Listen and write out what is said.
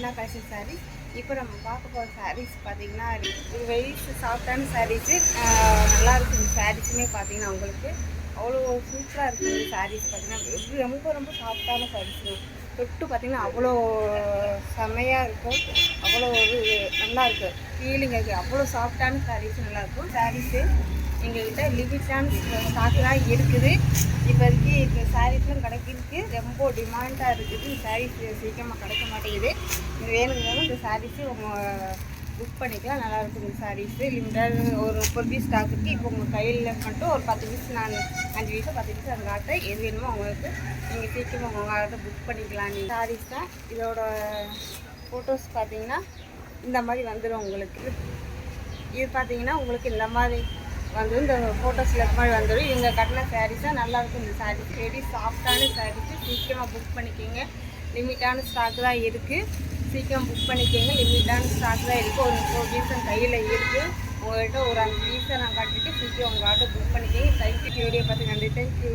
Santhana fashion saris இப்போ நம்ம பார்க்க போகிற சாரீஸ் பார்த்தீங்கன்னா இது சாஃப்டான சாரீஸு நல்லா இருக்கும் இந்த சாரீஸுமே பார்த்தீங்கன்னா உங்களுக்கு. அவ்வளோ சூப்பராக இருக்குது சாரீஸ் பார்த்தீங்கன்னா. ரொம்ப ரொம்ப சாஃப்டான சாரீஸ் தொட்டு பார்த்தீங்கன்னா அவ்வளோ செம்மையாக இருக்கும். அவ்வளோ ஒரு நல்லாயிருக்கு ஃபீலிங் இருக்குது அவ்வளோ சாஃப்டான சாரீஸ் நல்லாயிருக்கும் சாரீஸு எங்கள்கிட்ட லிமிட்டான ஸ்டாக்லாம் இருக்குது. இப்போதைக்கு இப்போ சாரீஸ்லாம் கிடைக்கிறதுக்கு ரொம்ப டிமாண்டாக இருக்குது. இந்த சாரீஸ் சீக்கிரமாக கிடைக்க மாட்டேங்குது. இது வேணுங்கிறவங்க இந்த சாரீஸு உங்கள் புக் பண்ணிக்கலாம். நல்லாயிருக்கும் இந்த சாரீஸு லிமிட்டட் ஒரு முப்பது பீஸ் ஸ்டாக்குக்கு இப்போ உங்கள் கையில் மட்டும் ஒரு பத்து பீஸ் நான் அஞ்சு பீஸோ பத்து பீஸ் அந்த காட்டை எது வேணுமோ உங்களுக்கு நீங்கள் சீக்கிரமாக உங்கள் ஆட்டை புக் பண்ணிக்கலாம். நீங்கள் சாரீஸ் தான். இதோட ஃபோட்டோஸ் பார்த்தீங்கன்னா இந்த மாதிரி வந்துடும் உங்களுக்கு. இது பார்த்தீங்கன்னா உங்களுக்கு இந்த மாதிரி வந்து இந்த ஃபோட்டோஸில் இருக்க மாதிரி வந்துடும் இவங்க கட்டின சாரீஸாக நல்லாயிருக்கும் இந்த சாரீஸ் ரெடி சாஃப்டான சாரீஸு சீக்கிரமாக புக் பண்ணிக்கோங்க. லிமிட்டான ஸ்டாக் தான் இருக்குது சீக்கிரம் புக் பண்ணிக்கோங்க. லிமிட்டான ஸ்டாக் தான் இருக்குது ஒரு முப்பது பீஸன் கையில் இருக்குது உங்கள்கிட்ட ஒரு அஞ்சு பீஸை நான் கட்டிட்டு சீக்கிரம் உங்கள் ஆட்டோ புக் பண்ணிக்கோங்க தேங்க்யூ வீடியோ பார்த்து நன்றி. Thank you